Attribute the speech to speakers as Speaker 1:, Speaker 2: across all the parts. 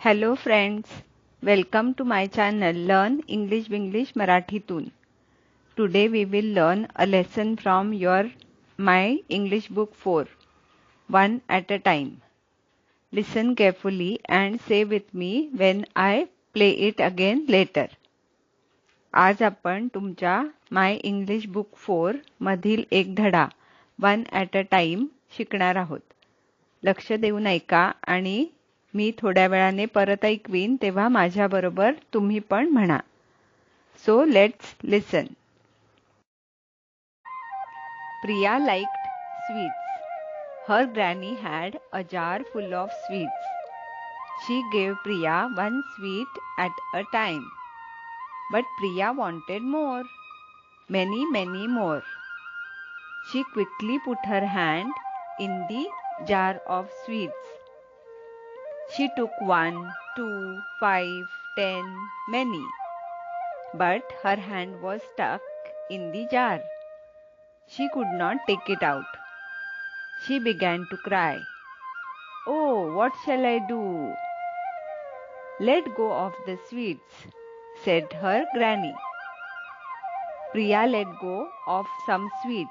Speaker 1: Hello friends welcome to my channel learn English Binglish मराठीतून today we will learn a lesson from your my English book four one at a time listen carefully and say with me when I play it again later आज आपण तुमच्या माय English book four मधील एक धडा one at a time शिकणार आहोत. लक्ष देऊन ऐका आणि मी थोड्या वेळाने परत ऐकवीन तेव्हा माझ्याबरोबर तुम्ही पण म्हणा. So let's listen Priya liked sweets her granny had a jar full of sweets she gave Priya one sweet at a time but Priya wanted more many many more she quickly put her hand in the jar of sweets. She took one, two, five, ten, many. But her hand was stuck in the jar. She could not take it out. She began to cry. Oh, what shall I do? Let go of the sweets, said her granny. Priya let go of some sweets.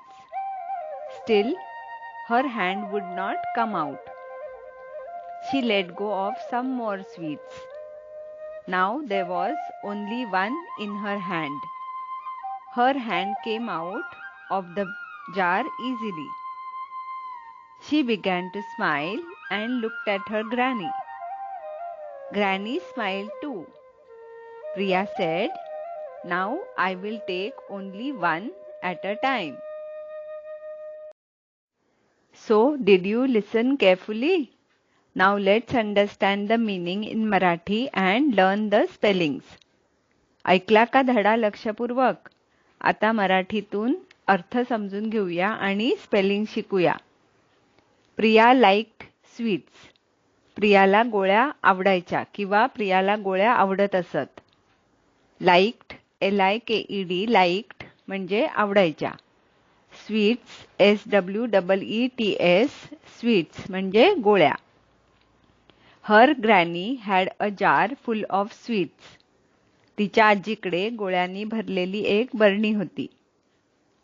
Speaker 1: Still, her hand would not come out. She let go of some more sweets. Now there was only one in her hand. Her hand came out of the jar easily. She began to smile and looked at her granny. Granny smiled too. Priya said, Now I will take only one at a time. So, did you listen carefully? Now let's understand the meaning in Marathi and learn the spellings. ऐकला का धडा लक्षपूर्वक? आता मराठीतून अर्थ समजून घेऊया आणि स्पेलिंग शिकूया. प्रिया लाईक स्वीट्स प्रियाला गोळ्या आवडायच्या किंवा प्रियाला गोळ्या आवडत असत. Liked L I K E D liked म्हणजे आवडायच्या. Sweets S W double E T S sweets म्हणजे गोळ्या. Her granny had a jar full of sweets तिच्या आजीकडे गोळ्यांनी भरलेली एक बरणी होती.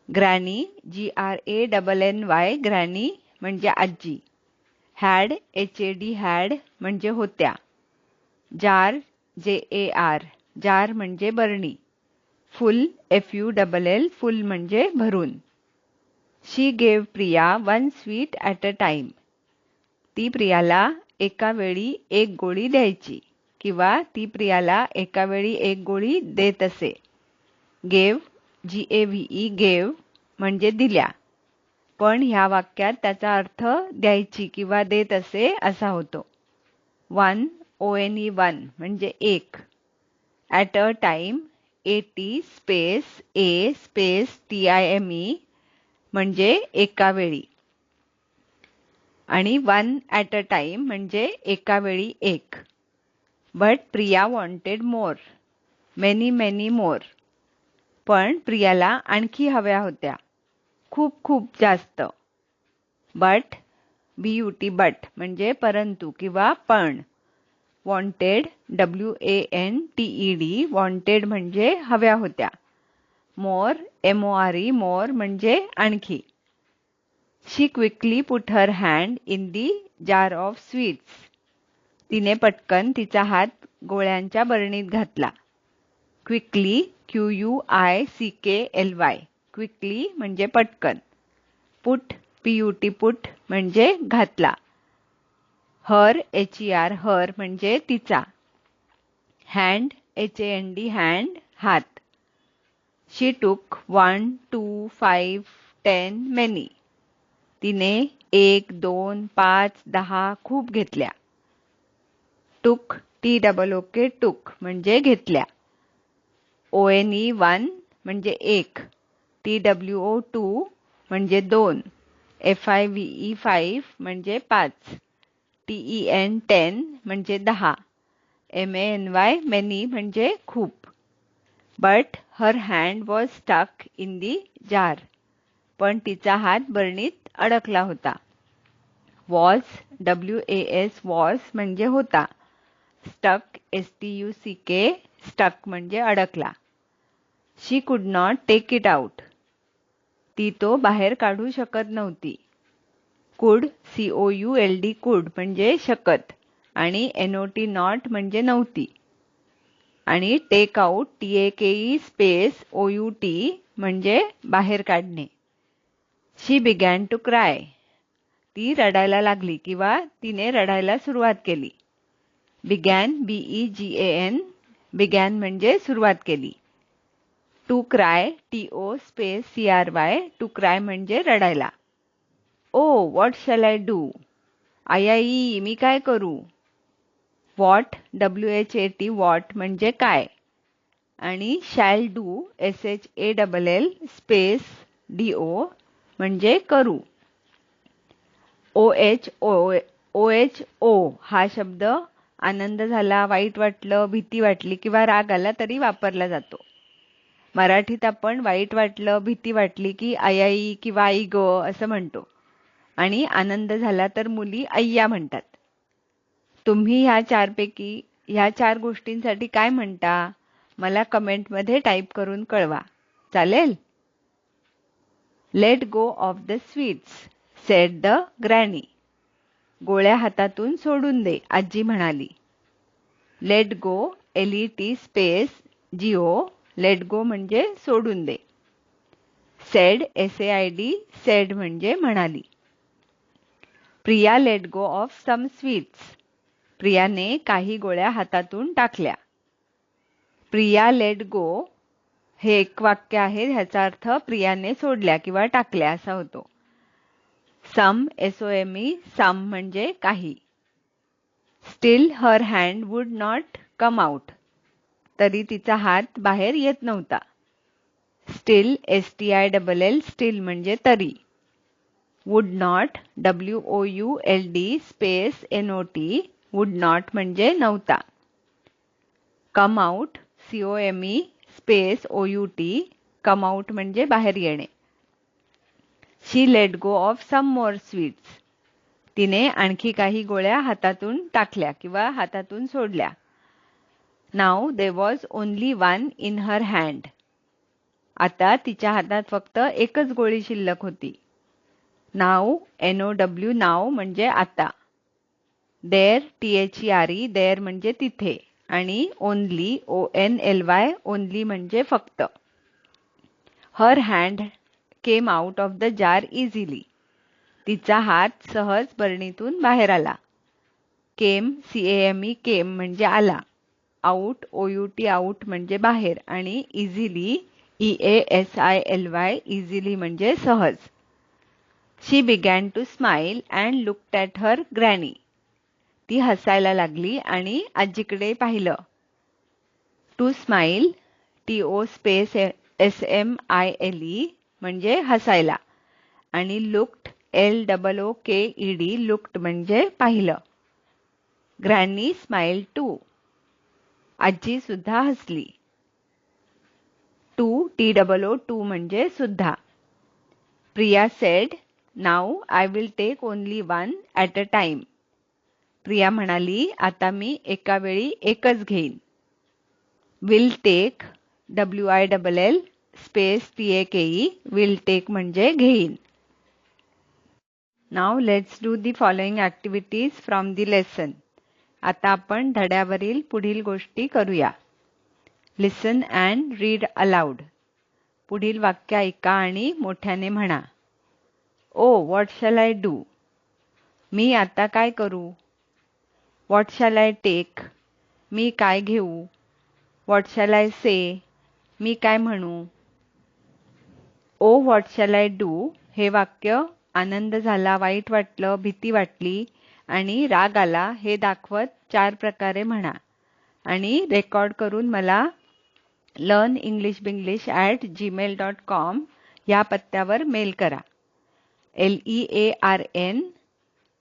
Speaker 1: Granny G R A double N Y granny म्हणजे आजी. Had H A D had म्हणजे होत्या. Jar J A R jar म्हणजे बरणी. Full F U double L full म्हणजे भरून. She gave Priya one sweet at a time ती प्रियाला एका वेळी एक गोळी द्यायची किंवा ती प्रियाला एका वेळी एक गोळी देत असे. Gave G A V E gave म्हणजे दिल्या. पण ह्या वाक्यात त्याचा अर्थ द्यायची किंवा देत असे असा होतो. One O N E one म्हणजे एक. At a time A T space A space T I M E म्हणजे एका वेळी. आणि वन ॲट अ टाइम म्हणजे एका वेळी एक. But Priya wanted more many many more पण प्रियाला आणखी हव्या होत्या. खूप खूप जास्त. But B U T but म्हणजे परंतु किंवा पण. Wanted W A N T E D wanted म्हणजे हव्या होत्या. More M O R E more म्हणजे आणखी. She quickly put her hand in the jar of sweets तिने पटकन तिचा हात गोळ्यांच्या बरणीत घातला. Quickly Q U I C K L Y quickly म्हणजे पटकन. Put P U T put म्हणजे घातला. Her H E R her म्हणजे तिचा. Hand H A N D hand हात. She took one two five ten many तिने एक दोन पाच दहा खूप घेतल्या. टूक टी डबल ओके टूक म्हणजे घेतल्या. ओ एन ई वन म्हणजे एक टी डब्ल्यू ओ टू म्हणजे दोन F I V E five म्हणजे पाच टी ई एन टेन म्हणजे दहा M A N Y many म्हणजे खूप. But her hand was stuck in the jar पण तिचा हात बरणीत अडकला होता. Was W A S was म्हणजे होता. Stuck S T U C K stuck म्हणजे अडकला. शी कुड नॉट टेक इट आउट ती तो बाहेर काढू शकत नव्हती. Could C O U L D could म्हणजे शकत आणि एन ओ टी नॉट म्हणजे नव्हती. आणि take out T A K E space O U T म्हणजे बाहेर काढणे. शी बिगॅन टू क्राय ती रडायला लागली किंवा तिने रडायला सुरुवात केली. Began B E G A N began म्हणजे सुरुवात केली. To cry T O space C R Y to cry म्हणजे रडायला. ओ what shall I do I I E मी काय करू? What W H A T what म्हणजे काय? आणि shall do S H A double L space D O म्हणजे करू. O H O O H O हा शब्द आनंद झाला वाईट वाटलं भीती वाटली किंवा राग आला तरी वापरला जातो. मराठीत आपण वाईट वाटलं भीती वाटली की आई आई किंवा आई ग असं म्हणतो. आणि आनंद झाला तर मुली अय्या म्हणतात. तुम्ही ह्या चारपैकी ह्या चार गोष्टींसाठी काय म्हणता? मला कमेंटमध्ये टाईप करून कळवा. चालेल? Let go of the sweets said the granny गोळ्या हातातून सोडून दे आजी म्हणाली. Let go L E T space G O let go म्हणजे सोडून दे. Said S A I D said म्हणजे म्हणाली. Priya let go of some sweets प्रियाने काही गोळ्या हातातून टाकल्या. प्रिया लेट गो हे एक वाक्य आहे ह्याचा अर्थ प्रियाने सोडल्या किंवा टाकल्या असा होतो. Some S O M E some म्हणजे काही. Still her hand would not come out तरी तिचा हात बाहेर येत नव्हता. Still S T I double L still म्हणजे तरी. Would not W O U L D space N O T would not म्हणजे नव्हता. Come out C O M E space O U T come out म्हणजे बाहेर येणे. She let go of some more sweets तिने आणखी काही गोळ्या हातातून टाकल्या किंवा हातातून सोडल्या. Now there was only one in her hand आता तिच्या हातात फक्त एकच गोळी शिल्लक होती. Now N O W now म्हणजे आता. There T H E R E there म्हणजे तिथे. आणि only O N L Y only म्हणजे फक्त. Her hand came out of the jar easily तिचा हात सहज बरणीतून बाहेर आला. Came C M E came म्हणजे आला. Out O U T out म्हणजे बाहेर आणि easily E A S I L Y easily म्हणजे सहज. She began to smile and look at her granny ती हसायला लागली आणि आजीकडे पाहिलं. To smile T O space S M I L E म्हणजे हसायला. आणि looked L double O K E D looked म्हणजे पाहिलं. ग्रॅनी स्माईल टू आजी सुद्धा हसली. Too T double O too म्हणजे सुद्धा. Priya said now I will take only one at a time Priya म्हणाली आता मी एका वेळी एकच घेईन. Will take W I double L space T A K E will take म्हणजे घेईन. Now let's do the following activities from the lesson आता आपण धड्यावरील पुढील गोष्टी करूया. लिसन अँड रीड अलाउड पुढील वाक्य ऐका आणि मोठ्याने म्हणा. ओ व्हॉट शॅल आय डू मी आता काय करू? व्हॉट शॅल आय टेक मी काय घेऊ? व्हॉट शॅल आय से मी काय म्हणू? ओ व्हॉट शॅल आय डू हे वाक्य आनंद झाला वाईट वाटलं भीती वाटली आणि राग आला हे दाखवत चार प्रकारे म्हणा. आणि रेकॉर्ड करून मला learn English Binglish at Gmail dot com या पत्त्यावर मेल करा. L E A R N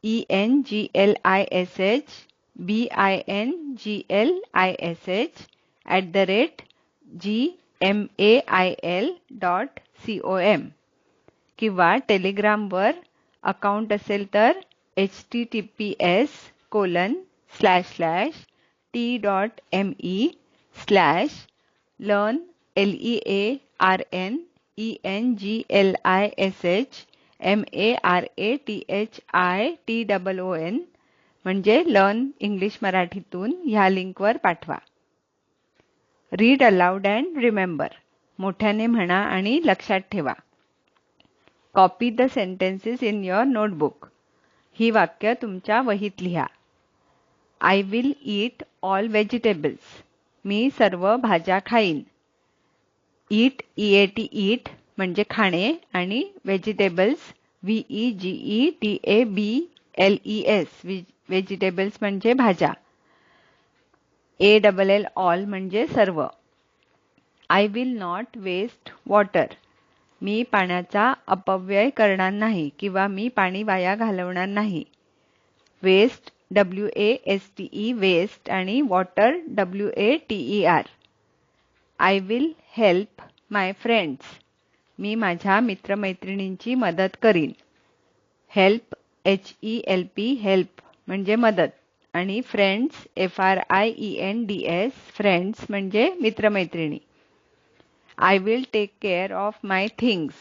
Speaker 1: E N G L I S H B I N G L I S H at the rate G M A I L dot C O M किंवा टेलिग्रामवर account असेल तर H T T P S colon slash slash t.me slash learn L-E-A-R-N-E-N-G-L-I-S-H M-A-R-A-T-H-I-T-O-O-N म्हणजे learn English मराठीतून ह्या लिंकवर पाठवा. Read aloud and remember मोठ्याने म्हणा आणि लक्षात ठेवा. Copy the sentences in your notebook ही वाक्य तुमच्या वहीत लिहा. I will eat all vegetables मी सर्व भाज्या खाईन. ईट ई ए टी ईट म्हणजे खाणे आणि vegetables V E G E T A B L E S vegetables म्हणजे भाज्या. ए डबल एल ऑल म्हणजे सर्व. I will not waste water मी पाण्याचा अपव्यय करणार नाही किंवा मी पाणी वाया घालवणार नाही. Waste W A S T E waste आणि water W A T E R I will help my friends मी माझ्या मित्रमैत्रिणींची मदत करीन. Help H E L P help म्हणजे मदत. आणि friends F R I E N D S friends म्हणजे मित्रमैत्रिणी. I will take care of my things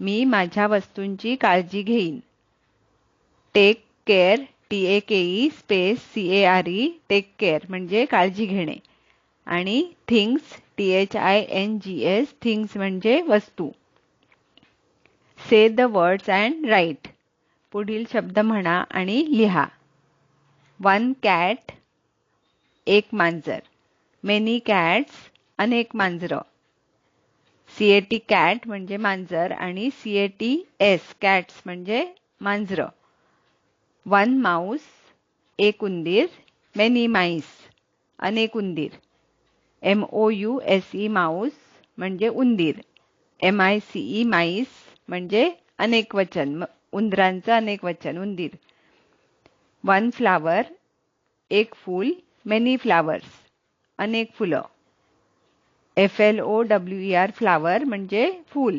Speaker 1: मी माझ्या वस्तूंची काळजी घेईन. Take care T A K E space C A R E take care म्हणजे काळजी घेणे. आणि things T H I N G S things म्हणजे वस्तू. Say the words and write पुढील शब्द म्हणा आणि लिहा. वन कॅट एक मांजर. मेनी कॅट्स अनेक मांजरं. सी ए टी कॅट म्हणजे मांजर आणि C A T S cats म्हणजे मांजरं. वन माऊस एक उंदीर. मेनी माईस अनेक उंदीर. M O U S E mouse म्हणजे उंदीर. M I C E mice म्हणजे अनेक वचन. उंदरांचं अनेक वचन उंदीर. वन फ्लावर एक फूल मेनी फ्लावर्स अनेक फुलं. F L O W E R flower म्हणजे फूल.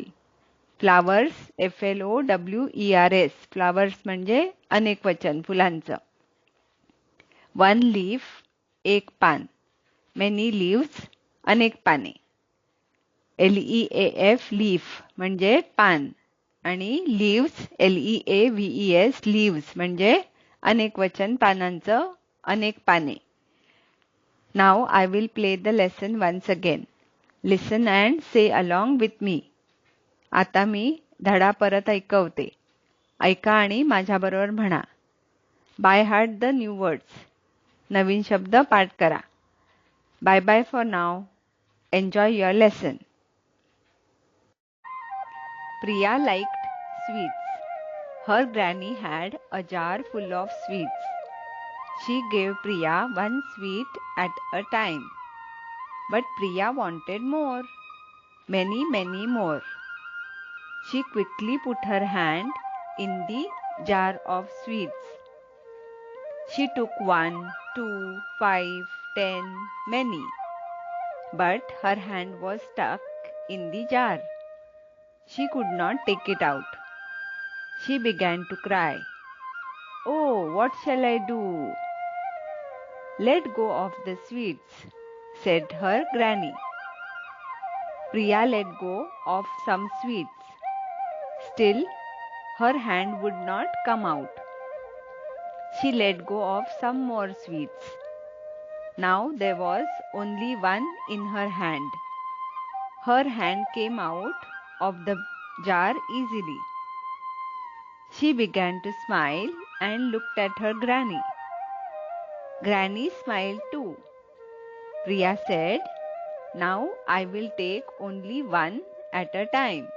Speaker 1: Flowers F L O W E R S flowers म्हणजे अनेक वचन फुलांचं. वन लीफ एक पान. मेनी लीव्स अनेक पाने. L E A F leaf म्हणजे पान. आणि leaves L E A V E S leaves म्हणजे अनेक वचन पानांचं अनेक पाने. नाव I will play the lesson once again listen and say along with me आता मी धडा परत ऐकवते. ऐका आणि माझ्याबरोबर म्हणा. By heart the new words नवीन शब्द पाठ करा. Bye bye for now enjoy your lesson Priya liked sweets Her granny had a jar full of sweets. She gave Priya one sweet at a time. But Priya wanted more, many, many more. She quickly put her hand in the jar of sweets. She took one, two, five, ten, many. But her hand was stuck in the jar. She could not take it out. She began to cry. Oh, what shall I do? Let go of the sweets, said her granny. Priya let go of some sweets. Still, her hand would not come out. She let go of some more sweets. Now there was only one in her hand. Her hand came out of the jar easily. She began to smile and looked at her granny. Granny smiled too. Priya said, Now I will take only one at a time.